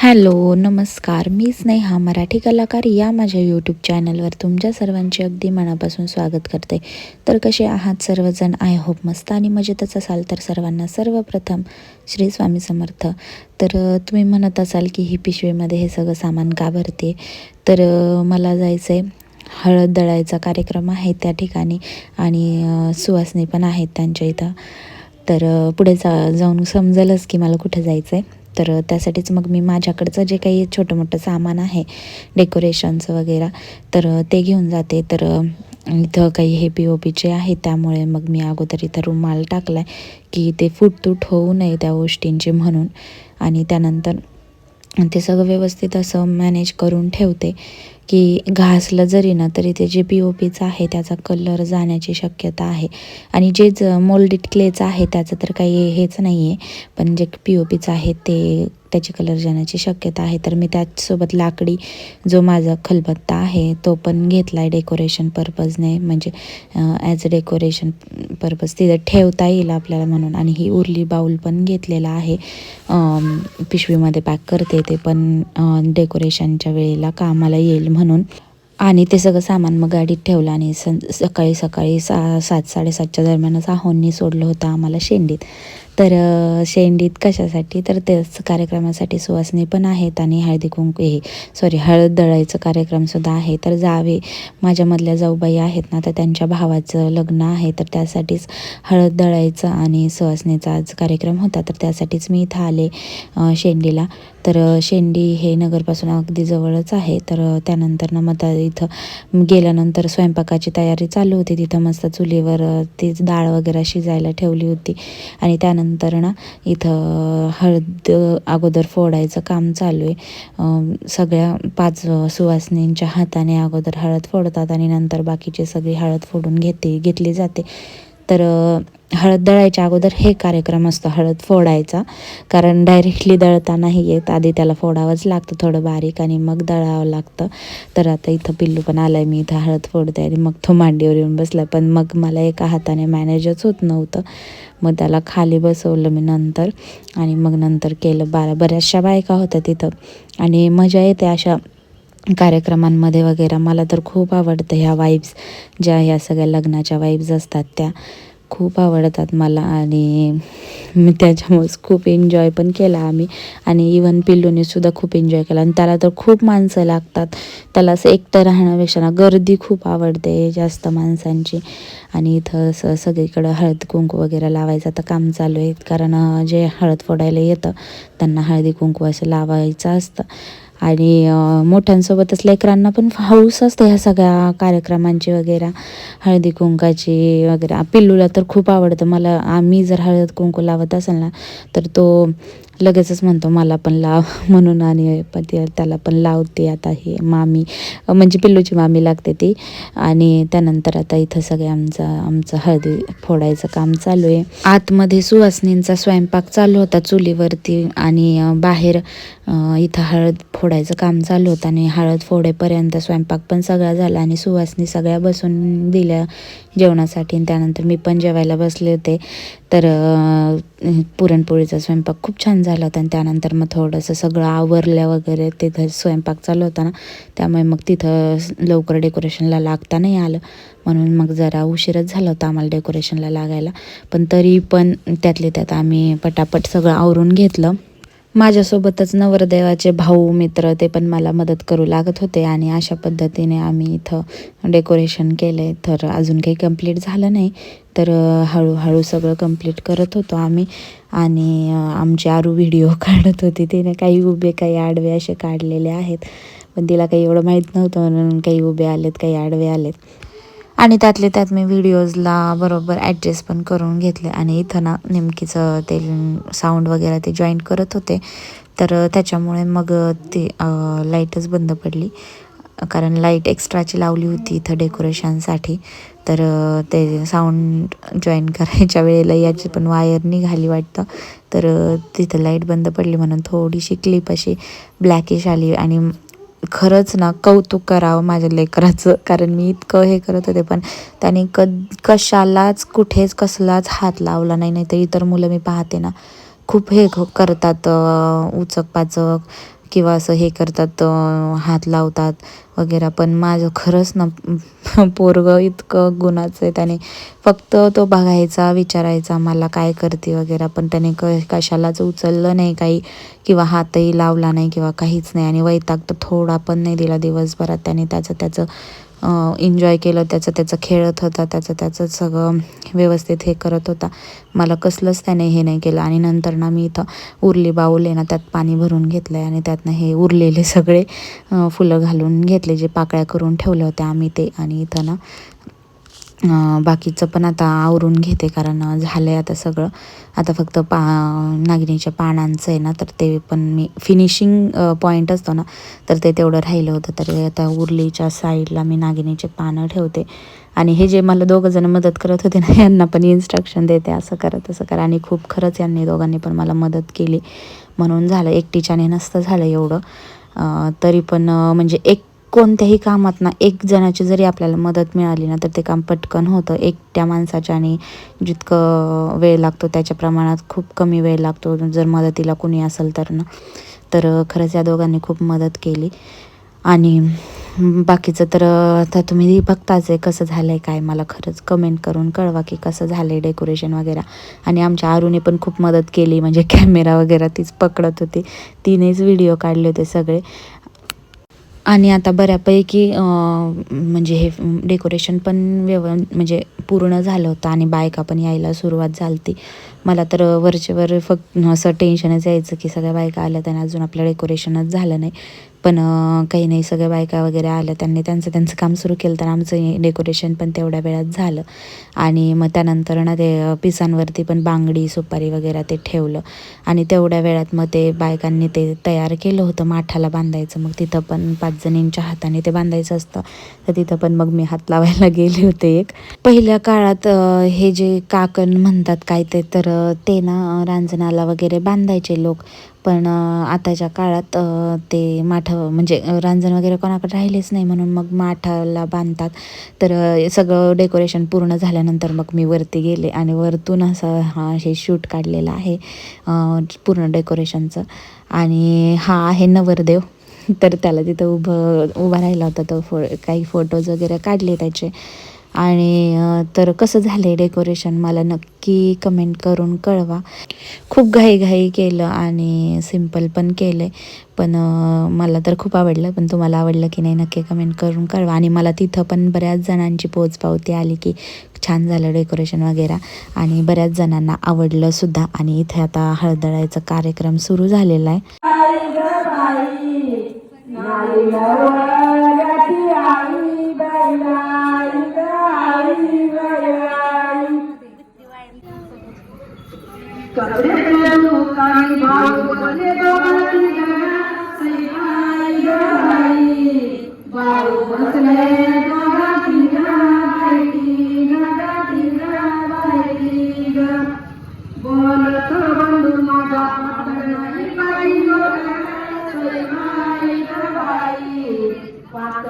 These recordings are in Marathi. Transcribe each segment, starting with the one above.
हॅलो नमस्कार. मी स्नेहा मराठी कलाकार. या माझ्या यूट्यूब चॅनलवर तुमच्या सर्वांचे अगदी मनापासून स्वागत करते. तर कसे आहात सर्वजण? आय होप मस्त आणि मजेतच असाल तर सर्वांना सर्वप्रथम श्री स्वामी समर्थ. तर तुम्ही म्हणत असाल की ही पिशवीमध्ये हे सगळं सामान का भरते? तर मला जायचं आहे हळद दळायचा कार्यक्रम आहे त्या ठिकाणी आणि सुवासनी पण आहेत त्यांच्या इथं. तर पुढे जा जाऊन समजेलच की मला कुठं जायचं आहे तर त्यासाठीच मग मी माझ्याकडचं जे काही छोटं मोठं सामान आहे डेकोरेशनचं वगैरे तर ते घेऊन जाते. तर इथं काही हे पी ओ पीचे आहे त्यामुळे मग मी अगोदर इथं रुमाल टाकला आहे की ते फुटतूट होऊ नये त्या गोष्टींची म्हणून. आणि त्यानंतर ते सगळं व्यवस्थित असं मॅनेज करून ठेवते. की घासलं जरी ना तरी ते जे पी ओ पीचं आहे त्याचा कलर जाण्याची शक्यता आहे. आणि जे ज मोल्डेड क्लेचं आहे त्याचं तर काही हेच नाही आहे पण जे पी ओ पीचं आहे ते त्याची कलर जाण्याची शक्यता आहे. तर मी त्याचसोबत लाकडी जो माझा खलबत्ता आहे तो पण घेतला आहे डेकोरेशन पर्पजने म्हणजे ॲज अ डेकोरेशन पर्पज तिथं ठेवता येईल आपल्याला म्हणून. आणि ही उरली बाऊल पण घेतलेला आहे. पिशवीमध्ये पॅक करते ते पण डेकोरेशनच्या वेळेला कामाला येईल म्हणून. आणि ते सगळं सामान मग गाडीत ठेवलं आणि सं सकाळी सकाळी सा सात साडेसातच्या दरम्यानच आहोंनी सोडलं होतं आम्हाला शेंडीत. तर शेंडीत कशासाठी? तर त्याच कार्यक्रमासाठी सुवासनी पण आहेत आणि हळदी कुंकू हे सॉरी हळद दळायचं कार्यक्रमसुद्धा आहे. तर जावे माझ्यामधल्या जाऊबाई आहेत ना तर त्यांच्या भावाचं लग्न आहे. तर त्यासाठीच हळद दळायचं आणि सुवासनीचा आज कार्यक्रम होता. तर त्यासाठीच मी इथं आले शेंडीला. तर शेंडी हे नगरपासून अगदी जवळच आहे. तर त्यानंतर ना मग इथं गेल्यानंतर स्वयंपाकाची तयारी चालू होती. तिथं मस्त चुलीवर तीच डाळ वगैरे शिजायला ठेवली होती. आणि त्यानंतर ना इथं हळद अगोदर फोडायचं काम चालू आहे. सगळ्या पाच सुवासनींच्या हाताने अगोदर हळद फोडतात आणि नंतर बाकीचे सगळी हळद फोडून घेते घेतली जाते. तर हळद दळायच्या अगोदर हे कार्यक्रम असतो हळद फोडायचा. कारण डायरेक्टली दळता नाही येत आधी त्याला फोडावंच लागतं थोडं बारीक आणि मग दळावं लागतं. तर आता इथं पिल्लू पण आलं आहे मी इथं हळद फोडते आणि मग तो मांडीवर येऊन बसला. पण मग मला एका हाताने मॅनेजच होत नव्हतं. मग त्याला खाली बसवलं मी नंतर आणि मग नंतर केलं. बारा बऱ्याचशा बायका होत्या तिथं. आणि मजा येते अशा कार्यक्रमांमध्ये वगैरे मला तर खूप आवडतं ह्या वाईब्स ज्या ह्या सगळ्या लग्नाच्या वाईब्स असतात त्या खूप आवडतात मला आणि मी त्याच्यामुळेच खूप एन्जॉय पण केला आम्ही आणि इवन पिल्लूने सुद्धा खूप एन्जॉय केला आणि त्याला तर खूप माणसं लागतात. त्याला असं एकटं राहण्यापेक्षा ना गर्दी खूप आवडते जास्त माणसांची. आणि इथं असं सगळीकडं हळद कुंकू वगैरे लावायचं आता काम चालू आहे कारण जे हळद फोडायला येतं त्यांना हळदी कुंकू असं लावायचं असतं. आणि मोठ्यांसोबतच लेकरांना पण हौस असते ह्या सगळ्या कार्यक्रमांची वगैरे. हळदी कुंकाची वगैरे. पिल्लूला तर खूप आवडतं. मला आम्ही जर हळद कुंकू लावत असेल ना तर तो लगेचच म्हणतो मला पण लाव. म्हणून आणि त्याला पण लावते आता हे मामी. म्हणजे पिल्लूची मामी लागते ती. आणि त्यानंतर आता इथं सगळे आमचा आमचं हळदी फोडायचं काम चालू आहे. आतमध्ये सुवासनींचा स्वयंपाक चालू होता चुलीवरती आणि बाहेर इथं हळद फोडायचं काम चालू होतं आणि हळद फोडेपर्यंत स्वयंपाक पण सगळा झाला आणि सुवासनी सगळ्या बसून दिल्या जेवणासाठी. त्यानंतर मी पण जेवायला बसले होते. तर पुरणपोळीचा स्वयंपाक खूप छान झाला होता आणि त्यानंतर मग थोडंसं सगळं आवरल्या वगैरे तिथं स्वयंपाक चालू होता ना त्यामुळे मग तिथं लवकर डेकोरेशनला लागता नाही आलं. म्हणून मग जरा उशीरच झाला होता आम्हाला डेकोरेशनला लागायला. पण तरी पण त्यातले त्यात आम्ही पटापट सगळं आवरून घेतलं. माझ्यासोबतच नवरदेवाचे भाऊ मित्र ते पण मला मदत करू लागत होते आणि अशा पद्धतीने आम्ही इथं डेकोरेशन केले तर अजून काही कंप्लीट झालं नाही तर हळूहळू सगळं कंप्लीट करत होतो आम्ही आणि आमची आरू व्हिडिओ काढत होती. तिने काही उभे काही आडवे असे काढलेले आहेत. पण तिला काही एवढं माहीत नव्हतं म्हणून काही उभे आलेत काही आडवे आलेत. आणि त्यातले त्यात मी व्हिडिओजला बरोबर ॲडजस्ट पण करून घेतले. आणि इथं ना नेमकीचं ते साऊंड वगैरे ते जॉईन करत होते. तर त्याच्यामुळे मग ते लाईटच बंद पडली. कारण लाइट एक्स्ट्राची लावली होती इथं डेकोरेशनसाठी तर ते साऊंड जॉईन करायच्या वेळेला याची पण वायर निघाली वाटतं. तर तिथं लाइट बंद पडली म्हणून थोडीशी क्लिप अशी ब्लॅकिश आली. आणि खरंच ना कौतुक करावं माझ्या लेकराचं. कारण मी इतकं हे करत होते पण त्याने क कशालाच कुठेच कसलाच हात लावला नाही. नाही तर इतर मुलं मी पाहते ना. खूप हे करतात उचक पाचक किंवा असं हे करतात हात लावतात वगैरे. पण माझं खरंच ना पोरगं इतकं गुणाचं आहे त्याने फक्त तो बघायचा विचारायचा मला काय करते वगैरे. पण त्याने क कशालाच उचललं नाही काही किंवा हातही लावला नाही किंवा काहीच नाही. आणि वैताग तर थोडा पण नाही दिला दिवसभरात. त्याने त्याचं त्याचं एन्जॉय केलं त्याचं त्याचं खेळत होता त्याचं त्याचं सगळं व्यवस्थित हे करत होता. मला कसलंच त्याने हे नाही केलं. आणि नंतर ना मी इथं उरली बाऊल आहे ना त्यात पाणी भरून घेतलं आहे आणि त्यातनं हे उरलेले सगळे फुलं घालून घेतले जे पाकळ्या करून ठेवल्या होत्या आम्ही ते. आणि इथं ना बाकीचं पण आता आवरून घेते कारण झालं आहे आता सगळं. आता फक्त पा नागिनीच्या पानांचं आहे ना तर ते पण मी फिनिशिंग पॉईंट असतो ना तर ते तेवढं राहिलं होतं. तर आता उरलीच्या साईडला मी नागिनीचे पानं ठेवते. आणि हे जे मला दोघं जण मदत करत होते ना यांना पण इन्स्ट्रक्शन देते असं करा तसं करा. आणि खूप खरंच यांनी दोघांनी पण मला मदत केली. म्हणून झालं एकटीच्याने नसतं झालं एवढं. तरी पण म्हणजे एक कोणत्याही कामात ना एक जणाची जरी आपल्याला मदत मिळाली ना तर ते काम पटकन होतं. एकट्या माणसाच्या आणि जितकं वेळ लागतो त्याच्या प्रमाणात खूप कमी वेळ लागतो. जर मदतीला कुणी असेल तर ना तर खरंच या दोघांनी खूप मदत केली. आणि बाकीचं तर आता तुम्ही बघताच आहे कसं झालं आहे काय मला खरंच कमेंट करून कळवा की कसं झालं आहे डेकोरेशन वगैरे. आणि आमच्या आरूने पण खूप मदत केली म्हणजे कॅमेरा वगैरे तीच पकडत होती. तिनेच व्हिडिओ काढले होते सगळे. आणि आता बऱ्यापैकी म्हणजे हे डेकोरेशन पण व्यव म्हणजे पूर्ण झालं होतं आणि बायका पण यायला सुरुवात झाली होती मला तर वरचेवर फक्त असं टेन्शनच यायचं की सगळ्या बायका आल्या त्याने अजून आपलं डेकोरेशनच झालं नाही. पण काही नाही सगळ्या बायका वगैरे आल्या त्यांनी त्यांचं त्यांचं काम सुरू केलं तर आमचं डेकोरेशन पण तेवढ्या वेळात झालं. आणि मग त्यानंतर ना ते पिसांवरती पण बांगडी सुपारी वगैरे ते ठेवलं. आणि तेवढ्या वेळात मग ते बायकांनी ते तयार केलं होतं माठाला बांधायचं. मग तिथं पण पाच जणींच्या हाताने ते बांधायचं असतं. तर तिथं पण मग मी हात लावायला गेले होते एक. पहिल्या काळात हे जे काकण म्हणतात काय ते तर ते ना रांजणाला वगैरे बांधायचे लोक. पण आताच्या काळात ते माठ म्हणजे रांजण वगैरे कोणाकडे राहिलेच नाही म्हणून मग माठाला बांधतात. तर सगळं डेकोरेशन पूर्ण झाल्यानंतर मग मी वरती गेले आणि वरतून असं हा हे शूट काढलेलं आहे पूर्ण डेकोरेशनचं. आणि हा आहे नवरदेव. तर त्याला तिथं उभं उभा राहिला होता तो फो काही फोटोज वगैरे काढले त्याचे. आणि तर कसं झालं आहे डेकोरेशन मला नक्की कमेंट करून कळवा. खूप घाईघाई केलं आणि सिंपल पण केलं आहे पण मला तर खूप आवडलं पण तुम्हाला आवडलं की नाही नक्की कमेंट करून कळवा. आणि मला तिथं पण बऱ्याच जणांची पोचपावती आली की छान झालं डेकोरेशन वगैरे. आणि बऱ्याच जणांना आवडलं सुद्धा. आणि इथे आता हळदळायचा कार्यक्रम सुरू झालेला आहे.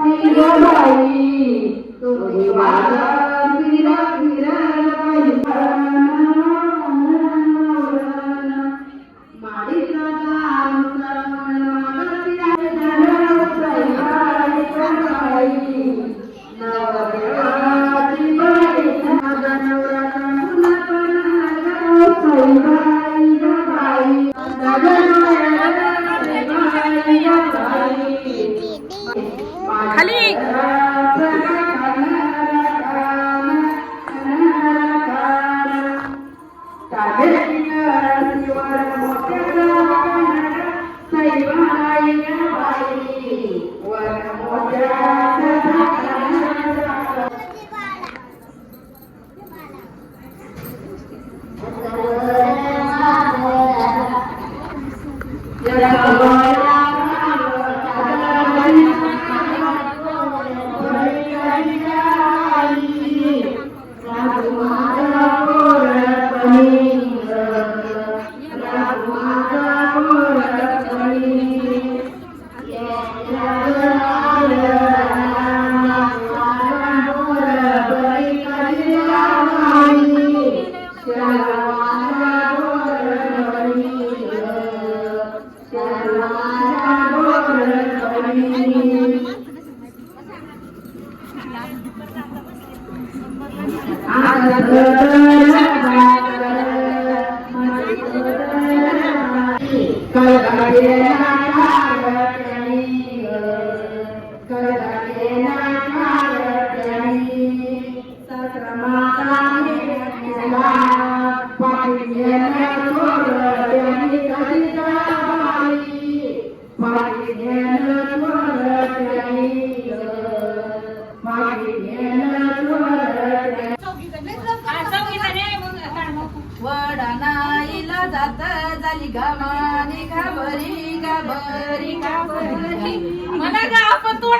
बाई तुम्ही माझा गामाने घाबरी घाबरी घाबरी म्हणा गा आपण तू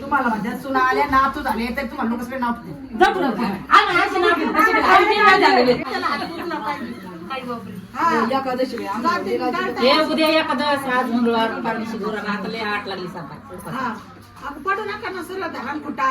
तुम्हाला माझ्या सुना आल्या नातू झाले तर तुम्हाला लोक सगळे नाव एकादशी हे उद्या एखादं आज मंगळवार पारशी गुरा आतले आठ लागली सकाळ. हा. पडू नका ना सरळ धरण कुटा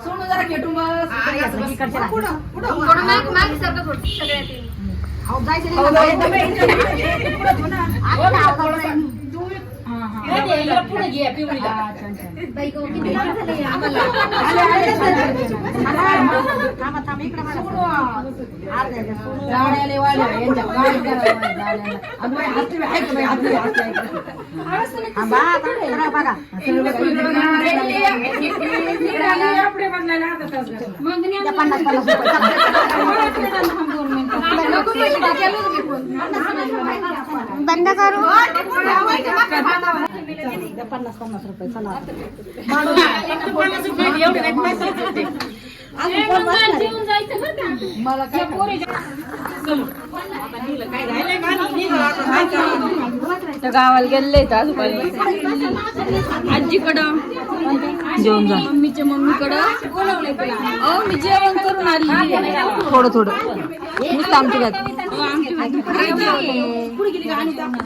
त्यांना जरा खेटून बस. पुढं, पुढं. अहो, जायचं नाही का? पुढं हो ना. हे दे, हिला पुढे घे पिवळीला. गाड्याले वाले यांच्या गाडी करायला गाड्याला. अगं बाई, का बाई? हत्ती, हत्ती आहे का? हा, बा, आता सरळ बघा. सरळ बघा. इकडे बघा. त्या पन्नास पन्नास रुपये. बंद करू. पन्नास पन्नास रुपये चला मला काय गावाला गेले आजीकडं. जेवण जा. मम्मीच्या मम्मीकडं. बोलवलंय तुला अहो मी जेवण करून आली थोडं थोडं. नुसतं आमटी घात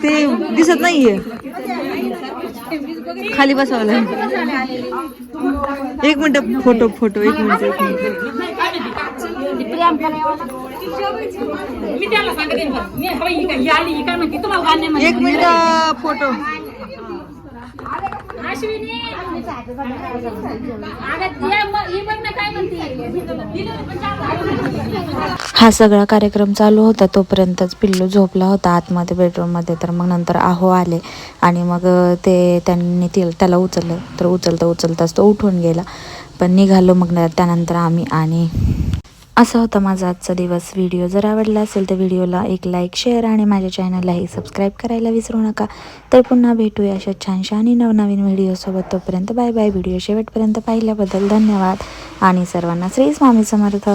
ते दिसत नाहीये. खाली बसावं लागेल. एक मिनिट फोटो फोटो एक मिनिट एक मिनिट. एक मिनिट फोटो. हा सगळा कार्यक्रम चालू होता तोपर्यंतच पिल्लू झोपला होता आतमध्ये बेडरूममध्ये तर मग नंतर आहो आले आणि मग ते त्यांनी त्याला उचललं. तर उचलता उचलताच तो उठून गेला. पण निघालो मग त्यानंतर आम्ही आणि असा होता माझा आजचा दिवस. व्हिडिओ जर आवडला असेल तर व्हिडिओला एक लाईक शेअर आणि माझ्या चॅनललाही सबस्क्राईब करायला विसरू नका. तर पुन्हा भेटूया अशा छानशा आणि नवनवीन व्हिडिओसोबत तोपर्यंत बाय बाय व्हिडिओ शेवटपर्यंत पाहिल्याबद्दल धन्यवाद. आणि सर्वांना श्री स्वामी समर्थ.